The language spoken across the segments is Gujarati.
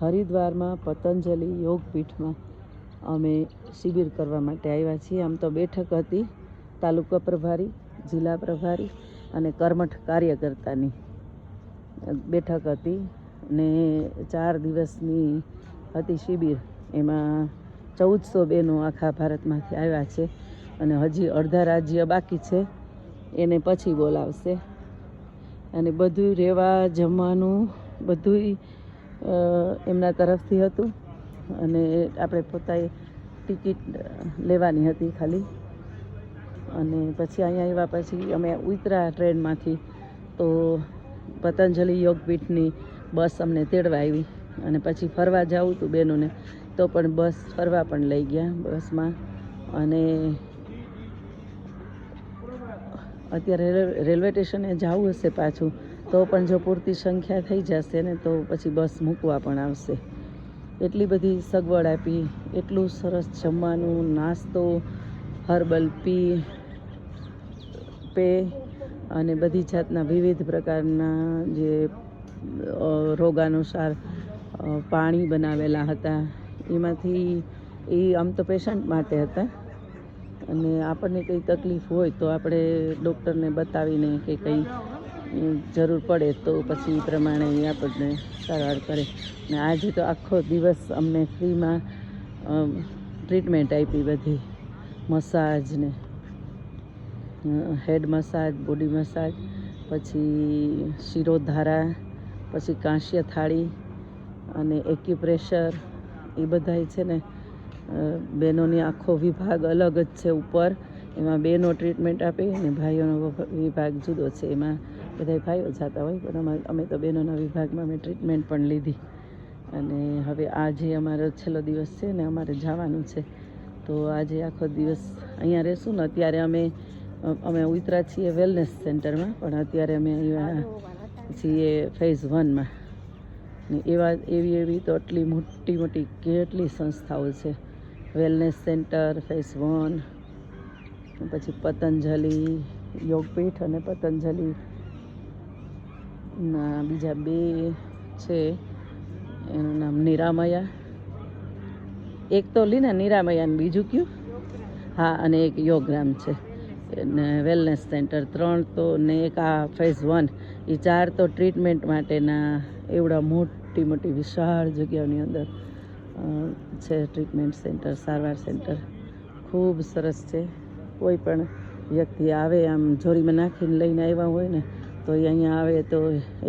હરિદ્વારમાં પતંજલિ યોગપીઠમાં અમે શિબિર કરવા માટે આવ્યા છીએ. આમ તો બેઠક હતી તાલુકા પ્રભારી, જિલ્લા પ્રભારી અને કર્મઠ કાર્યકર્તાની બેઠક હતી ને ચાર દિવસની હતી શિબિર. એમાં ચૌદસો બહેનો આખા ભારતમાંથી આવ્યા છે અને હજી અડધા રાજ્ય બાકી છે. એને પછી બોલાવશે. અને બધું રહેવા જમવાનું બધુંય એમના તરફથી હતું. અને આપણે પોતાએ ટિકિટ લેવાની હતી ખાલી. અને પછી અહીંયા આવ્યા પછી અમે ઉતરા ટ્રેનમાંથી તો પતંજલિ યોગપીઠની બસ અમને તેડવા આવી. અને પછી ફરવા જવું હતું બહેનોને તો પણ બસ ફરવા પણ લઈ ગયા બસમાં. અને અત્યારે રેલ- રેલવે સ્ટેશને જવું હશે પાછું. તો પણ જો પૂરતી સંખ્યા થઈ જશે ને તો પછી બસ મૂકવા પણ આવશે. એટલી બધી સગવડ આપી, એટલું સરસ જમવાનું, નાસ્તો, હર્બલ, પી, પે અને બધી જાતના વિવિધ પ્રકારના જે રોગાનુસાર પાણી બનાવેલા હતા. એમાંથી એ આમ તો પેશન્ટ માટે હતા. અને આપણને કંઈ તકલીફ હોય તો આપણે ડૉક્ટરને બતાવીને કે કંઈ જરૂર પડે તો પછી એ પ્રમાણે એ આપણને સારવાર કરે. ને આજે તો આખો દિવસ અમને ફ્રીમાં ટ્રીટમેન્ટ આપી બધી. મસાજ ને હેડ મસાજ બોડી મસાજ પછી શિરોધારા, પછી કાંસ્ય થાળી અને એક્યુપ્રેશર એ બધાય છે ને બહેનોની આખો વિભાગ અલગ જ છે ઉપર. એમાં બેનો ટ્રીટમેન્ટ આપે અને ભાઈઓનો વિભાગ જુદો છે. એમાં બધા ભાઈઓ જતા હોય, પણ અમારે અમે તો બહેનોના વિભાગમાં અમે ટ્રીટમેન્ટ પણ લીધી. અને હવે આજે અમારો છેલ્લો દિવસ છે ને, અમારે જવાનું છે. તો આજે આખો દિવસ અહીંયા રહેશું ને, અત્યારે અમે અમે ઉતરા છીએ વેલનેસ સેન્ટરમાં પણ અત્યારે અમે અહીંયા છીએ ફેઝ વનમાં ને એવા, એવી એવી તો આટલી મોટી મોટી કેટલી સંસ્થાઓ છે. વેલનેસ સેન્ટર ફેઝ વન પછી પતંજલિ, યોગપીઠ અને પતંજલિ. ના, બીજા બે છે. એનું નામ નિરામયા. એક તો લીને નિરામયાને બીજું કયું? હા, અને એક યોગરામ છે. ને વેલનેસ સેન્ટર ત્રણ તો ને એક આ ફેઝ વન એ ચાર તો ટ્રીટમેન્ટ માટેના એવડા મોટી મોટી વિશાળ જગ્યાઓની અંદર છે ટ્રીટમેન્ટ સેન્ટર સારવાર સેન્ટર ખૂબ સરસ છે. કોઈ પણ વ્યક્તિ આવે, આમ જોરીમાં નાખીને લઈને આવ્યા હોય ને, તો એ અહીંયા આવે તો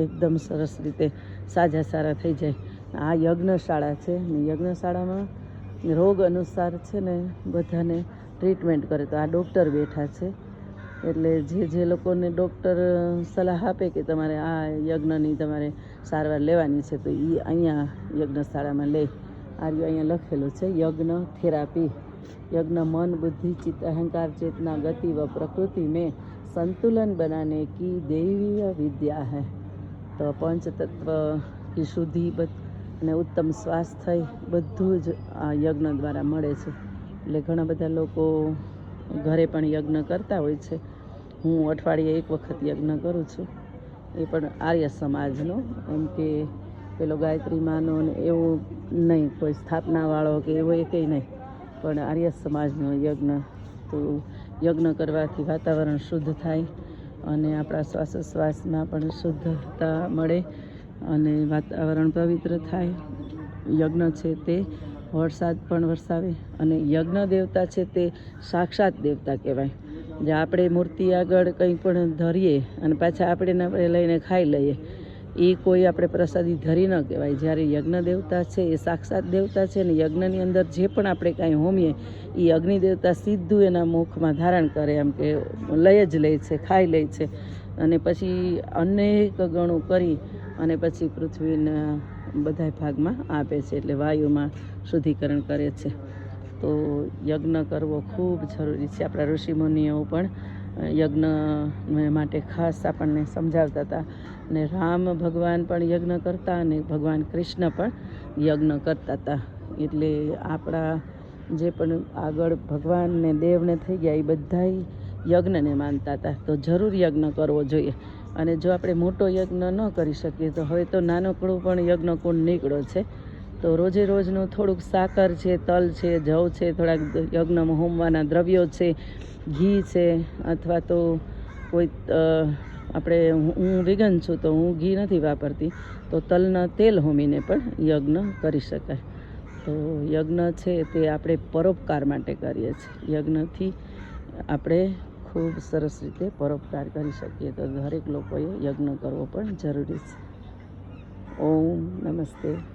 એકદમ સરસ રીતે સાજા સારા થઈ જાય. આ યજ્ઞશાળા છે ને, યજ્ઞશાળામાં રોગ અનુસાર છે ને બધાને ટ્રીટમેન્ટ કરે. તો આ ડૉક્ટર બેઠા છે, એટલે જે જે લોકોને ડૉક્ટર સલાહ આપે કે તમારે આ યજ્ઞની તમારે સારવાર લેવાની છે, તો એ અહીંયા યજ્ઞશાળામાં લે. આ રહ્યું અહીંયા લખેલું છે, યજ્ઞ થેરાપી यज्ञ मन बुद्धि चित्त अहंकार चेतना गति व प्रकृति में संतुलन बनाने की दैवीय विद्या है તો પંચતત્વ की શુદ્ધિ બધ- અને ઉત્તમ સ્વાસ્થ્ય બધું જ આ યજ્ઞ દ્વારા મળે છે એટલે ઘણા બધા લોકો ઘરે પણ યજ્ઞ કરતા હોય છે હું અઠવાડિયે એક વખત યજ્ઞ કરું છું એ પણ આર્ય સમાજનો એમ કે પેલો ગાયત્રી માનો ને એવું નહીં કોઈ સ્થાપનાવાળો કે એવો એ કંઈ નહીં પણ આર્ય સમાજનો યજ્ઞ તો યજ્ઞ કરવાથી વાતાવરણ શુદ્ધ થાય અને આપણા શ્વાસોશ્વાસમાં પણ શુદ્ધતા મળે અને વાતાવરણ પવિત્ર થાય. યજ્ઞ છે તે વરસાદ પણ વરસાવે અને યજ્ઞ દેવતા છે તે સાક્ષાત દેવતા કહેવાય. જે આપણે મૂર્તિ આગળ કંઈ પણ ધરીએ અને પાછા આપણે લઈને ખાઈ લઈએ એ કોઈ આપણે પ્રસાદી ધરી ન કહેવાય. જ્યારે યજ્ઞ દેવતા છે, એ સાક્ષાત દેવતા છે ને યજ્ઞની અંદર જે પણ આપણે કાંઈ હોમીએ એ અગ્નિ દેવતા સીધું એના મુખમાં ધારણ કરે, એમ કે લઈ જ લે છે, ખાઈ લે છે. અને પછી અનેક ગણું કરી અને પછી પૃથ્વીના બધા ભાગમાં આપે છે, એટલે વાયુમાં શુદ્ધિકરણ કરે છે. તો યજ્ઞ કરવો ખૂબ જરૂરી છે. આપણા ઋષિમુનિઓ પણ યજ્ઞ માટે ખાસ આપણને સમજાવતા હતા. અને રામ ભગવાન પણ યજ્ઞ કરતા અને ભગવાન કૃષ્ણ પણ યજ્ઞ કરતા હતા. એટલે આપણા જે પણ આગળ ભગવાન ને દેવને થઈ ગયા, એ બધાય યજ્ઞને માનતા હતા. તો જરૂર યજ્ઞ કરવો જોઈએ. અને જો આપણે મોટો યજ્ઞ ન કરી શકીએ, તો હવે તો નાનકડું પણ યજ્ઞ કુંડ નીકળ્યો છે. તો રોજે રોજનું થોડુંક સાકર છે, તલ છે, જવ છે, થોડાક યજ્ઞમાં હોમવાના દ્રવ્યો છે, ઘી છે, અથવા તો કોઈ આપણે હું- વિગન છું તો હું ઘી નથી વાપરતી, તો તલના તેલ હોમીને પણ યજ્ઞ કરી શકાય. તો યજ્ઞ છે તે આપણે પરોપકાર માટે કરીએ છીએ. યજ્ઞથી આપણે ખૂબ સરસ રીતે પરોપકાર કરી શકીએ. તો દરેક લોકોએ યજ્ઞ કરવો પણ જરૂરી છે. ઓમ નમસ્તે.